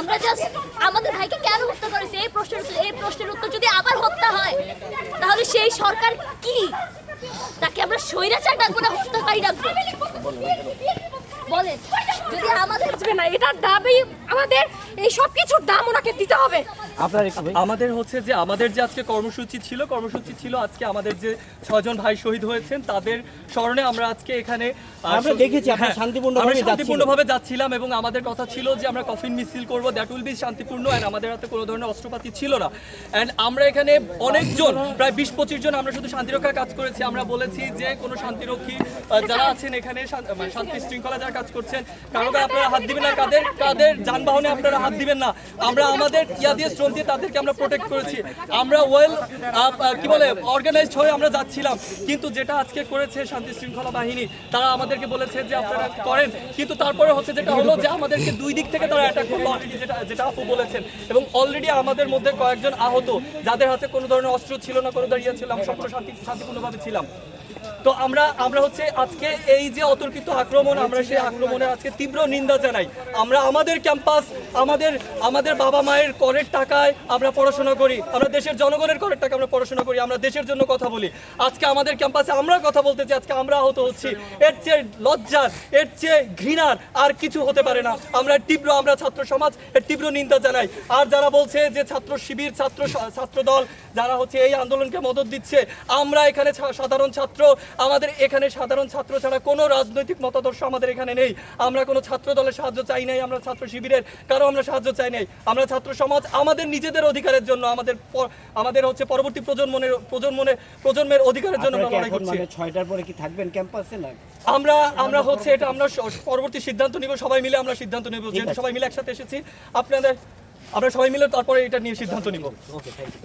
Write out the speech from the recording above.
আমরা জাস্ট আমাদের ভাইকে কেন হত্যা করেছে? এই প্রশ্নের এই প্রশ্নের উত্তর যদি আবার হত্যা হয়, তাহলে সেই সরকার কি? তাকে আমরা স্বৈরাচার ডাকবো না, হত্যাকারী ডাকবো? বলেন, যদি আমাদের না, এটার দাবি আমাদের, এই সব কিছুর দাম ওনাকে দিতে হবে। আপনার আমাদের হচ্ছে যে আমাদের যে আজকে কর্মসূচি ছিল কর্মসূচি ছিল আজকে আমাদের যে ছজন ভাই শহীদ হয়েছেন তাদের স্মরণে আমরা আজকে এখানে আমরা দেখেছি হ্যাঁ, শান্তিপূর্ণভাবে আমরা। শান্তিপূর্ণভাবে যাচ্ছিলাম এবং আমাদের কথা ছিল যে আমরা কফিন মিছিল করব দ্যাট উইল বি শান্তিপূর্ণ অ্যান্ড আমাদের হাতে কোনো ধরনের অস্ত্রপাতি ছিল না। অ্যান্ড আমরা এখানে অনেকজন প্রায় বিশ পঁচিশ জন আমরা শুধু শান্তিরক্ষার কাজ করেছি। আমরা বলেছি যে কোনো শান্তিরক্ষী যারা আছেন এখানে মানে শান্তি শৃঙ্খলা যারা কাজ করছেন কারও আপনারা হাত দিবেন না কাদের কাদের যানবাহনে আপনারা হাত দিবেন না। আমরা আমাদের ইয়া দিয়ে শ্রম দিয়ে তাদেরকে আমরা প্রোটেক্ট করেছি। আমরা ওয়েল কি বলে অর্গানাইজড হয়ে আমরা যাচ্ছিলাম। কিন্তু যেটা আজকে করেছে শান্তি শৃঙ্খলা বাহিনী, তারা আমাদেরকে বলেছে যে আপনারা করেন। কিন্তু তারপরে হচ্ছে যেটা হলো যে আমাদেরকে দুই দিক থেকে তারা অ্যাটাক করল অলরেডি যেটা যেটা আপু বলেছেন। এবং অলরেডি আমাদের মধ্যে কয়েকজন আহত, যাদের হাতে কোনো ধরনের অস্ত্র ছিল না, কোনো দাঁড়িয়ে ছিল আমরা সকলে শান্তি, শান্তিপূর্ণভাবে ছিলাম। তো আমরা আমরা হচ্ছে আজকে এই যে অতর্কিত আক্রমণ, আমরা সেই আক্রমণের আজকে তীব্র নিন্দা জানাই। আমরা আমাদের ক্যাম্পাস আমাদের আমাদের বাবা মায়ের করের টাকায় আমরা পড়াশোনা করি, আমরা দেশের জনগণের করের টাকা আমরা পড়াশোনা করি, আমরা দেশের জন্য কথা বলি। আজকে আমাদের ক্যাম্পাসে আমরা কথা বলতেছি আজকে আমরা আহত হচ্ছি। এর চেয়ে লজ্জার, এর চেয়ে ঘৃণার আর কিছু হতে পারে না। আমরা তীব্র, আমরা ছাত্র সমাজ, এর তীব্র নিন্দা জানাই। আর যারা বলছে যে ছাত্র শিবির, ছাত্র ছাত্র দল, যারা হচ্ছে এই আন্দোলনকে মদত দিচ্ছে, আমরা এখানে সাধারণ ছাত্র, আমাদের এখানে সাধারণ ছাত্র ছাড়া কোনো রাজনৈতিক মতাদর্শ আমাদের এখানে নেই। আমরা কোনো ছাত্র দলের সাহায্য চাই নাই, আমরা ছাত্র শিবিরের কারও আমরা সাহায্য চাই নাই। আমরা ছাত্র সমাজ আমাদের নিজেদের অধিকারের জন্য আমাদের আমাদের হচ্ছে পরবর্তী প্রজন্মের প্রজন্মের প্রজন্মের অধিকারের জন্য আমরা লড়াই করছি। মানে ছয়টার পরে কি থাকবেন ক্যাম্পাসে না? আমরা আমরা হচ্ছে এটা আমরা পরবর্তী সিদ্ধান্ত নিব সবাই মিলে আমরা সিদ্ধান্ত নেব যেহেতু সবাই মিলে একসাথে এসেছি। আপনাদের আমরা সবাই মিলে তারপরে এটা নিয়ে সিদ্ধান্ত নিব। Okay thank you